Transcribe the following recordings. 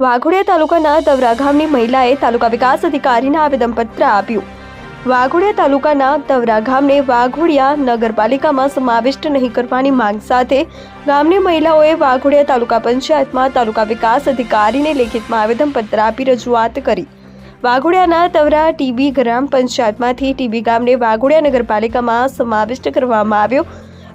વાઘોડિયા તાલુકાના તવરા ગામની મહિલાએ તાલુકા વિકાસ અધિકારીને આવેદનપત્ર આપ્યું. વાઘોડિયા તાલુકાના તવરા ગામને વાઘોડિયા નગરપાલિકામાં સમાવિષ્ટ નહીં કરવાની માંગ સાથે ગામની મહિલાઓએ વાઘોડિયા તાલુકા પંચાયતમાં તાલુકા વિકાસ અધિકારીને લેખિતમાં આવેદનપત્ર આપી રજૂઆત કરી. વાઘોડિયાના તવરા ટીબી ગ્રામ પંચાયતમાંથી ટીબી ગામને વાઘોડિયા નગરપાલિકામાં સમાવિષ્ટ કરવામાં આવ્યો,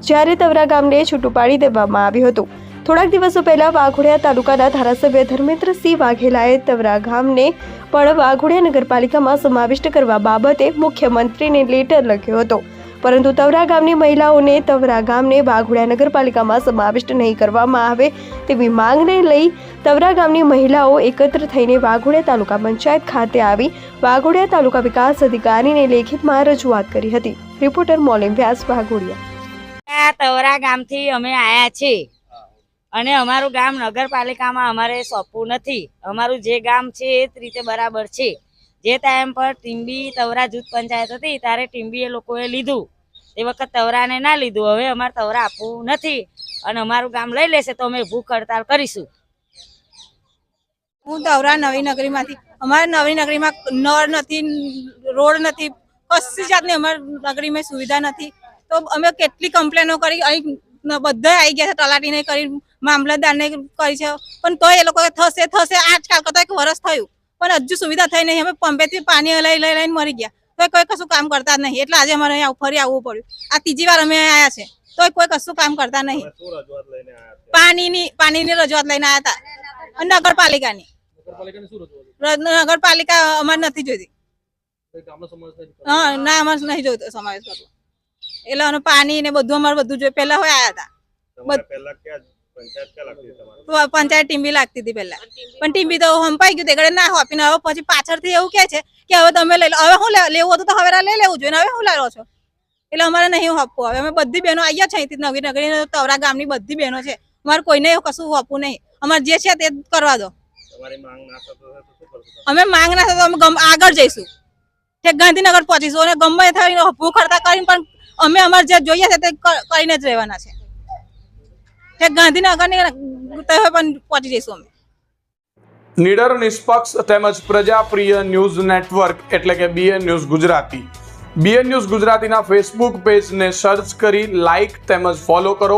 જ્યારે તવરા ગામને છૂટું પાડી દેવામાં આવ્યું હતું. થોડાક દિવસો પહેલા વાઘોડિયા તાલુકાના ધારાસભ્ય ધર્મેન્દ્રસિંહ વાઘેલાએ તવરા ગામને પણ વાઘોડિયા નગરપાલિકામાં સમાવિષ્ટ કરવા બાબતે મુખ્યમંત્રીને લેટર લખ્યો હતો. પરંતુ તવરા ગામની મહિલાઓને તવરા ગામને વાઘોડિયા નગરપાલિકામાં સમાવિષ્ટ નહીં કરવામાં આવે તેવી માંગને લઈ તવરા ગામની મહિલાઓ એકત્ર થઈને વાઘોડિયા તાલુકા પંચાયત ખાતે આવી વાઘોડિયા તાલુકા વિકાસ અધિકારીને લેખિતમાં રજૂઆત કરી હતી. રિપોર્ટર મોલિમ વ્યાસ વાઘોડિયા. તવરા ગામથી અમે આવ્યા છીએ. અને અમારું ગામ નગરપાલિકામાં અમારે સોંપવું નથી. અમારું જે ગામ છે એ જ રીતે બરાબર છે. જે ટાઈમ પર ટીમ્બી તવરા જૂથ પંચાયત હતી ત્યારે ટીમ્બી એ લોકોએ લીધું. તે વખત તવરાને ના લીધું. હવે અમારે તવરા આપવું નથી અને અમારું ગામ લઈ લેશે તો અમે ભૂખ હડતાલ કરીશું. હું તવરા નવી નગરીમાંથી, અમારે નવી નગરીમાં નળ નથી, રોડ નથી, કશી જાતની અમારી નગરીમાં સુવિધા નથી. તો અમે કેટલી કમ્પ્લેનો કરી, અહીં બધા આવી ગયા છે તલાટીને કરી મામલતદારને કરી છે પણ તો એ લોકો થશે થશે આજકાલ કરતા એક વર્ષ થયું. પણ હજુ સુવિધા થઈ નહીં. અમે પંપેથી પાણી લઈ લઈ લઈને મરી ગયા. તો કોઈ કશું કામ કરતા જ નહીં. એટલે આજે અમારે અહીંયા ફરી આવવું પડ્યું. આ ત્રીજી વાર અમે આવ્યા છે. તો કોઈ કશું કામ કરતા નહીં. પાણીની પાણીની રજૂઆત લઈને આવ્યા હતા. નગરપાલિકાની. નગરપાલિકા અમારે નથી જોઈતી. હા ના અમારે નહીં જોઈતો સમાવેશ કરવો એટલે પાણી ને બધું અમારે બધું જોઈ પેલા હોય લાગતી હતી. પંચાયત ટીમ્બી લાગતી હતી પહેલા. પણ ટીમ્બી તો હંપાઈ ગયું તેગડે ના હોપીને હવે પછી પાછળથી એવું કે છે કે હવે તમે લઈ લો. હવે હું લેવું હતું તો હવે લઈ લેવું જોઈએ હવે હું લાવો છો? એટલે અમારે નહીં હોપવું હવે અમે બધી બહેનો આવ્યા છે અહીંથી નવી નગરી તવરા ગામની બધી બહેનો છે. અમારે કોઈને એવું કશું હોપવું નહીં. અમારે જે છે તે કરવા દો. અમે માંગ ના થતો? અમે આગળ જઈશું. ગાંધીનગર પહોંચીશું અને ગમે થઈને ભૂખ હડતાલ કરીને પણ અમે અમારે જે જોઈએ છે તે કરીને જ રહેવાના છે. નીડર, નિષ્પક્ષ તેમજ પ્રજાપ્રિય ન્યૂઝ નેટવર્ક એટલે કે BN news Gujarati. BN news ગુજરાતીના ફેસબુક પેજને સર્ચ કરી લાઇક તેમજ ફોલો કરો.